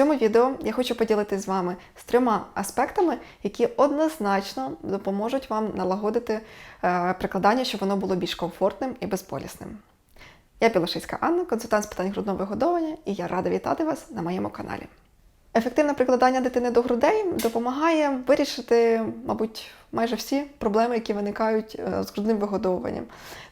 цьому відео я хочу поділитися з вами з трьома аспектами, які однозначно допоможуть вам налагодити е, прикладання, щоб воно було більш комфортним і безболісним. Я Білошицька Анна, консультант з питань грудного вигодовування, і я рада вітати вас на моєму каналі. Ефективне прикладання дитини до грудей допомагає вирішити, мабуть, майже всі проблеми, які виникають е, з грудним вигодовуванням.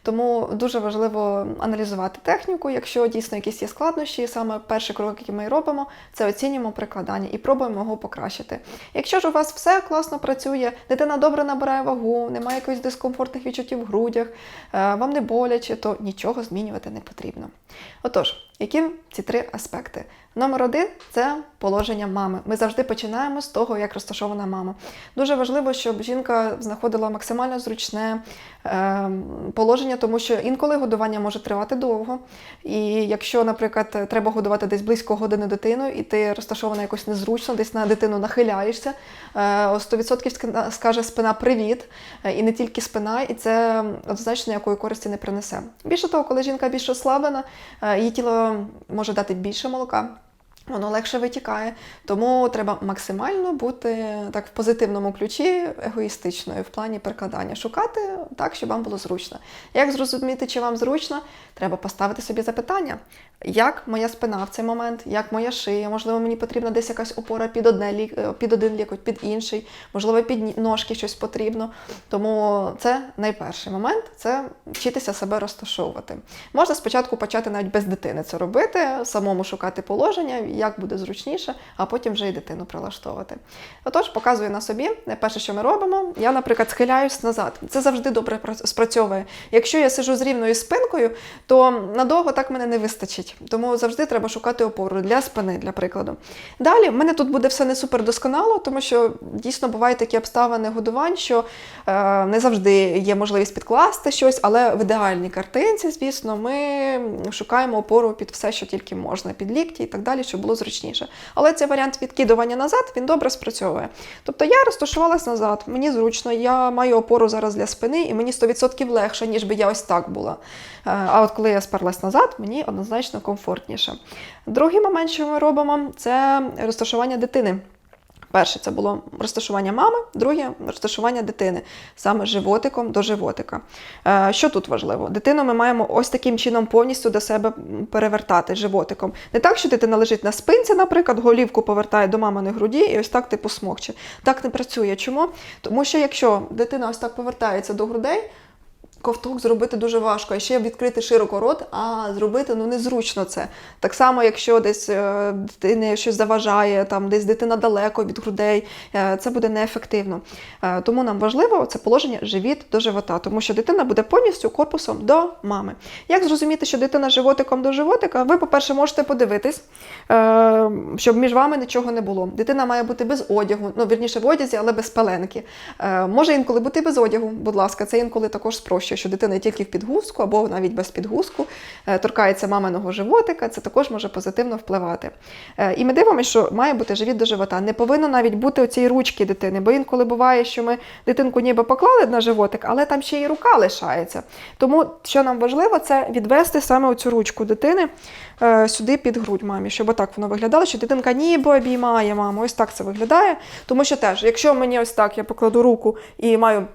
Тому дуже важливо аналізувати техніку. Якщо дійсно якісь є складнощі, саме перший крок, який ми робимо, це оцінюємо прикладання і пробуємо його покращити. Якщо ж у вас все класно працює, дитина добре набирає вагу, немає якихось дискомфортних відчуттів в грудях, е, вам не боляче, то нічого змінювати не потрібно. Отож, які ці три аспекти? Номер один це положення мами. Ми завжди починаємо з того, як розташована мама. Дуже важливо, щоб жінка знаходила максимально зручне е, положення, тому що інколи годування може тривати довго. І якщо, наприклад, треба годувати десь близько години дитину, і ти розташована якось незручно, десь на дитину нахиляєшся, е, 100% скаже спина привіт, е, і не тільки спина, і це однозначно ніякої користі не принесе. Більше того, коли жінка більш ослаблена, е, її тіло може дати більше молока. Воно легше витікає, тому треба максимально бути так в позитивному ключі, егоїстичною в плані перекладання. Шукати так, щоб вам було зручно. Як зрозуміти, чи вам зручно, треба поставити собі запитання, як моя спина в цей момент, як моя шия, можливо, мені потрібна десь якась опора під одне лік- під один лікоть, під інший, можливо, під ножки щось потрібно. Тому це найперший момент це вчитися себе розташовувати. Можна спочатку почати навіть без дитини це робити, самому шукати положення, як буде зручніше, а потім вже і дитину прилаштовувати. Отож, показую на собі. Перше, що ми робимо, я, наприклад, схиляюсь назад. Це завжди добре спрацьовує. Якщо я сижу з рівною спинкою, то надовго так мене не вистачить. Тому завжди треба шукати опору для спини, для прикладу. Далі в мене тут буде все не супер досконало, тому що дійсно бувають такі обставини годувань, що е, не завжди є можливість підкласти щось, але в ідеальній картинці, звісно, ми шукаємо опору під все, що тільки можна, під лікті і так далі, щоб було зручніше. Але цей варіант відкидування назад він добре спрацьовує. Тобто я розташувалась назад, мені зручно, я маю опору зараз для спини, і мені 100% легше, ніж би я ось так була. Е, А от коли я сперлась назад, мені однозначно комфортніше. Другий момент, що ми робимо, це розташування дитини. Перше це було розташування мами, друге розташування дитини, саме животиком до животика. Е, Що тут важливо? Дитину ми маємо ось таким чином повністю до себе перевертати животиком. Не так, що дитина лежить на спинці, наприклад, голівку повертає до маминої груді і ось так типу смокче. Так не працює. Чому? Тому що якщо дитина ось так повертається до грудей, ковток зробити дуже важко, а ще відкрити широко рот, а зробити ну незручно це. Так само, якщо десь е, дитині щось заважає, там десь дитина далеко від грудей, е, це буде неефективно. Е, тому нам важливо це положення живіт до живота, тому що дитина буде повністю корпусом до мами. Як зрозуміти, що дитина животиком до животика? Ви, по-перше, можете подивитись, щоб між вами нічого не було. Дитина має бути без одягу, ну вірніше в одязі, але без пеленки. Е, Може інколи бути без одягу, будь ласка, це інколи також спрощує, що дитина тільки в підгузку або навіть без підгузку е, торкається маминого животика, це також може позитивно впливати. Е, І ми дивимося, що має бути живіт до живота. Не повинно навіть бути оцієї ручки дитини, бо інколи буває, що ми дитинку ніби поклали на животик, але там ще й рука лишається. Тому що нам важливо, це відвести саме оцю ручку дитини сюди під грудь мамі, щоб отак воно виглядало, що дитинка ніби обіймає маму. Ось так це виглядає. Тому що теж, якщо мені ось так я покладу руку і маю.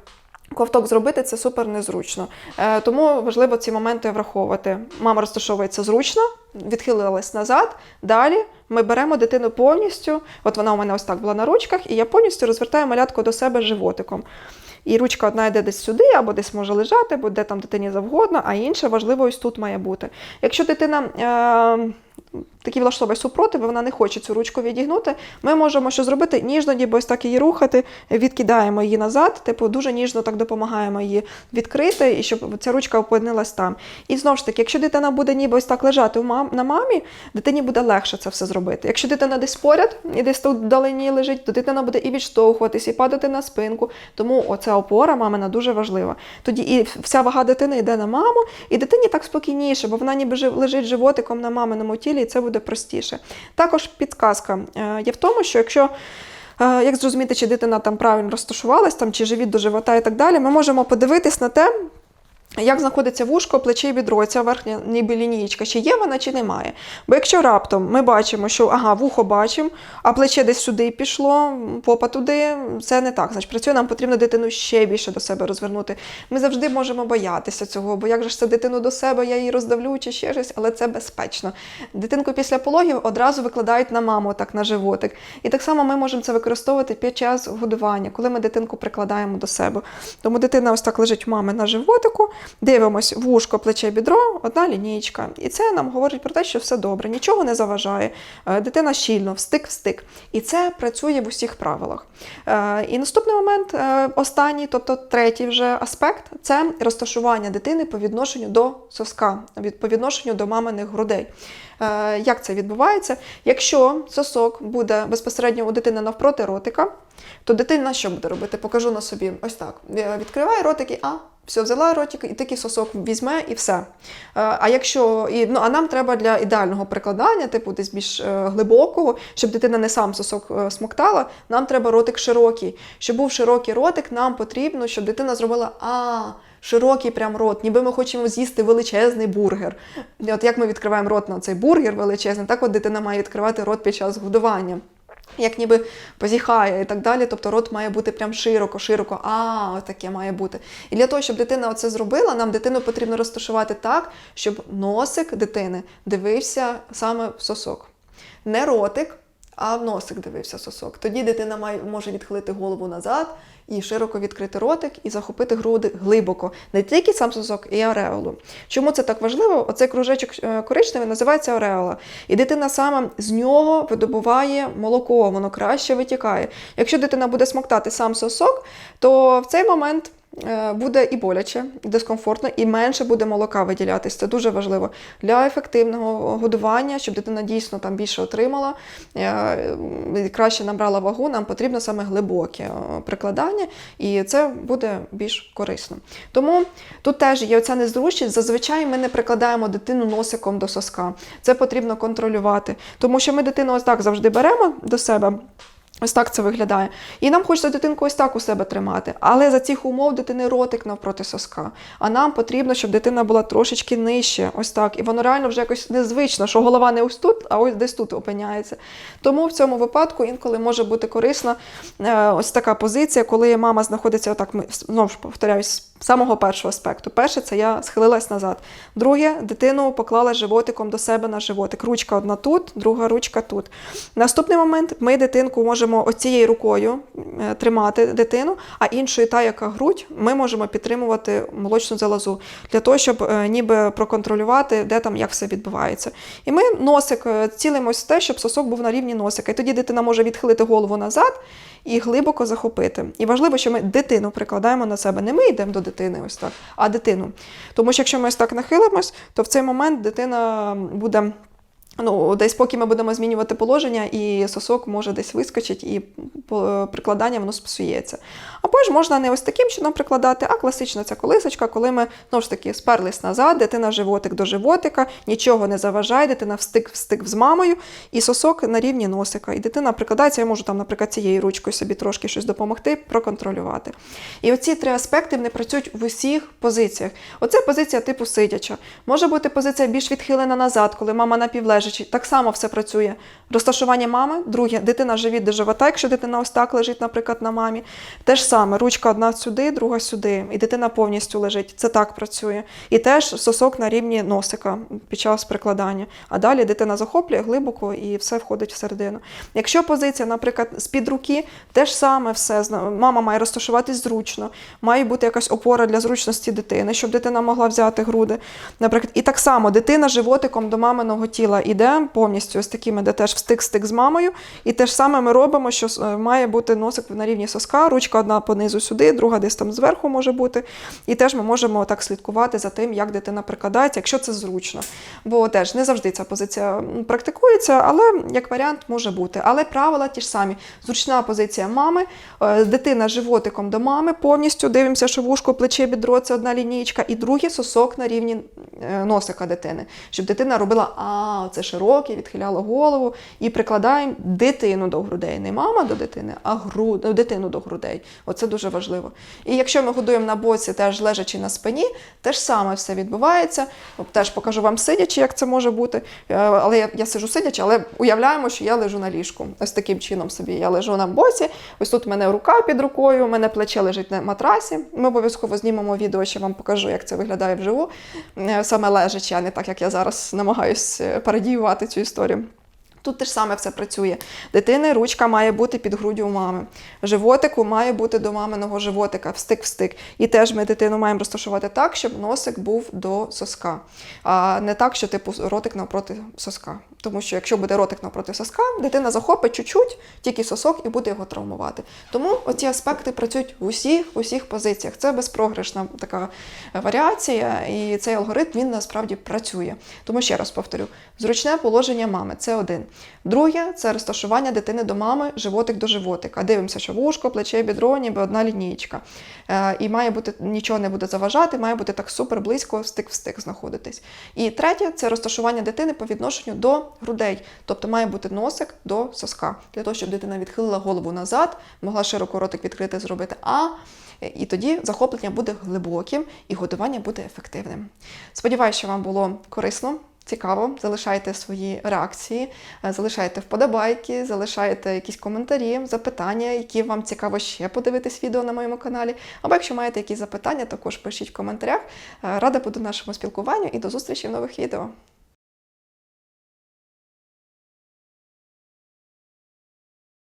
Ковток зробити це супер незручно. Е, тому важливо ці моменти враховувати. Мама розташовується зручно, відхилилась назад. Далі ми беремо дитину повністю. От вона у мене ось так була на ручках, і я повністю розвертаю малятку до себе животиком. І ручка одна йде десь сюди, або десь може лежати, або де там дитині завгодно, а інша, важливо, ось тут має бути. Якщо дитина е, такий влаштовує супротив, вона не хоче цю ручку відігнути, ми можемо що зробити? Ніжно, ніби ось так її рухати, відкидаємо її назад, типу дуже ніжно так допомагаємо її відкрити, і щоб ця ручка опинилась там. І знову ж таки, якщо дитина буде ніби ось так лежати на мамі, дитині буде легше це все зробити. Якщо дитина десь поряд і десь тут вдалині лежить, то дитина буде і відштовхуватись, і падати на спинку. Тому оця опора мамина дуже важлива. Тоді і вся вага дитини йде на маму, і дитині так спокійніше, бо вона ніби лежить животиком на маминому тілі, і це буде простіше. Також підказка е, є в тому, що якщо е, як зрозуміти, чи дитина там правильно розташувалась, там, чи живіт до живота і так далі, ми можемо подивитись на те, як знаходиться вушко, плече і бідро, ця верхня ніби лінієчка, чи є вона, чи немає. Бо якщо раптом ми бачимо, що ага, вухо бачимо, а плече десь сюди пішло, попа туди, це не так. Значить, працює, нам потрібно дитину ще більше до себе розвернути. Ми завжди можемо боятися цього, бо як же ж це дитину до себе, я її роздавлю чи ще щось, але це безпечно. Дитинку після пологів одразу викладають на маму, так на животик. І так само ми можемо це використовувати під час годування, коли ми дитинку прикладаємо до себе. Тому дитина ось так лежить у мами на животику, дивимось вушко, плече, бідро, одна лінійка. І це нам говорить про те, що все добре, нічого не заважає. Е, Дитина щільно, встик-встик. І це працює в усіх правилах. Е, І наступний момент, е, останній, тобто третій вже аспект, це розташування дитини по відношенню до соска, по відношенню до маминих грудей. Як це відбувається? Якщо сосок буде безпосередньо у дитини навпроти ротика, то дитина що буде робити? Покажу на собі. Ось так. Відкриває ротик і а. Все, взяла ротик, і такий сосок візьме, і все. Е, А якщо і ну, а нам треба для ідеального прикладання, типу десь більш е, глибокого, щоб дитина не сам сосок е, смоктала, нам треба ротик широкий. Щоб був широкий ротик, нам потрібно, щоб дитина зробила а. Широкий прям рот, ніби ми хочемо з'їсти величезний бургер. От як ми відкриваємо рот на цей бургер величезний, так от дитина має відкривати рот під час годування. Як ніби позіхає і так далі. Тобто рот має бути прям широко, широко, а таке має бути. І для того, щоб дитина оце зробила, нам дитину потрібно розташувати так, щоб носик дитини дивився саме в сосок. Не ротик, а в носик дивився сосок. Тоді дитина має, може відхилити голову назад і широко відкрити ротик і захопити груди глибоко. Не тільки сам сосок, і ареолу. Чому це так важливо? Оцей кружечок е, коричневий називається ареола. І дитина саме з нього видобуває молоко, воно краще витікає. Якщо дитина буде смоктати сам сосок, то в цей момент. Е, Буде і боляче, і дискомфортно, і менше буде молока виділятись. Це дуже важливо для ефективного годування, щоб дитина дійсно там більше отримала, е, краще набрала вагу. Нам потрібно саме глибоке е, прикладання, і це буде більш корисно. Тому тут теж є оця незручність. Зазвичай ми не прикладаємо дитину носиком до соска. Це потрібно контролювати, тому що ми дитину ось так завжди беремо до себе. Ось так це виглядає. І нам хочеться дитинку ось так у себе тримати. Але за цих умов дитини ротик навпроти соска. А нам потрібно, щоб дитина була трошечки нижче, ось так. І воно реально вже якось незвично, що голова не ось тут, а ось десь тут опиняється. Тому в цьому випадку інколи може бути корисна е, ось така позиція, коли мама знаходиться отак, знову ж повторяюсь, самого першого аспекту. Перше, це я схилилась назад. Друге, дитину поклала животиком до себе на животик. Ручка одна тут, друга ручка тут. Наступний момент ми дитинку можемо оцією рукою е, тримати дитину, а іншою, та, яка грудь, ми можемо підтримувати молочну залозу для того, щоб е, ніби проконтролювати, де там як все відбувається. І ми носик е, цілимось в те, щоб сосок був на рівні носика. І тоді дитина може відхилити голову назад і глибоко захопити. І важливо, що ми дитину прикладаємо на себе. Не ми йдемо до дитини, ось так, а дитину. Тому що якщо ми ось так нахилимось, то в цей момент дитина буде. Ну, десь поки ми будемо змінювати положення, і сосок може десь вискочить, і прикладання воно спсується. Або ж можна не ось таким чином прикладати, а класична ця колисочка, коли ми знову ж таки сперлись назад, дитина животик до животика, нічого не заважає, дитина встик встик з мамою, і сосок на рівні носика. І дитина прикладається, я можу там, наприклад, цією ручкою собі трошки щось допомогти, проконтролювати. І оці три аспекти вони працюють в усіх позиціях. Оце позиція типу сидяча. Може бути позиція більш відхилена назад, коли мама напівлежачи. Так само все працює. Розташування мами, друге, дитина живіт до живота, якщо дитина ось так лежить, наприклад, на мамі. Те ж саме, ручка одна сюди, друга сюди, і дитина повністю лежить. Це так працює. І теж сосок на рівні носика під час прикладання. А далі дитина захоплює глибоко і все входить всередину. Якщо позиція, наприклад, з-під руки, теж саме все. Мама має розташуватись зручно, має бути якась опора для зручності дитини, щоб дитина могла взяти груди. Наприклад, і так само дитина животиком до маминого тіла іде повністю ось такими, де теж встик-стик з мамою. І те ж саме ми робимо, що е, має бути носик на рівні соска, ручка одна понизу сюди, друга десь там зверху може бути. І теж ми можемо так слідкувати за тим, як дитина прикладається, якщо це зручно. Бо теж не завжди ця позиція практикується, але як варіант може бути. Але правила ті ж самі. Зручна позиція мами, е, дитина животиком до мами, повністю дивимося, що вушко, плече, бідро це одна лінійка, і другий сосок на рівні е, носика дитини, щоб дитина робила а, це носи широкі, відхиляла голову і прикладаємо дитину до грудей. Не мама до дитини, а гру... ну, дитину до грудей. Оце дуже важливо. І якщо ми годуємо на боці, теж лежачи на спині, теж саме все відбувається. Теж покажу вам сидячи, як це може бути. Е, Але я, я сижу сидячи, але уявляємо, що я лежу на ліжку. Ось таким чином собі. Я лежу на боці. Ось тут в мене рука під рукою, у мене плече лежить на матрасі. Ми обов'язково знімемо відео, ще вам покажу, як це виглядає вживу, Е, саме лежачи, а не так, як я зараз намагаюсь е, пародіювати цю історію. Тут теж саме все працює. Дитини ручка має бути під груддю у мами. Животику має бути до маминого животика, встик в стик. І теж ми дитину маємо розташувати так, щоб носик був до соска, а не так, що типу ротик навпроти соска. Тому що якщо буде ротик навпроти соска, дитина захопить чуть-чуть, тільки сосок і буде його травмувати. Тому оці аспекти працюють в усіх, усіх позиціях. Це безпрограшна така варіація, і цей алгоритм він насправді працює. Тому ще раз повторю: зручне положення мами це один. Друге це розташування дитини до мами, животик до животика. Дивимося, що вушко, плече, бідро, ніби одна лінійка. Е, і має бути нічого не буде заважати, має бути так супер близько стик в стик знаходитись. І третє це розташування дитини по відношенню до грудей. Тобто має бути носик до соска, для того, щоб дитина відхилила голову назад, могла широко ротик відкрити, зробити А. І тоді захоплення буде глибоким і годування буде ефективним. Сподіваюся, що вам було корисно. Цікаво, залишайте свої реакції, е, залишайте вподобайки, залишайте якісь коментарі, запитання, які вам цікаво ще подивитись відео на моєму каналі. Або якщо маєте якісь запитання, також пишіть в коментарях. Е, Рада буду нашому спілкуванню і до зустрічі в нових відео.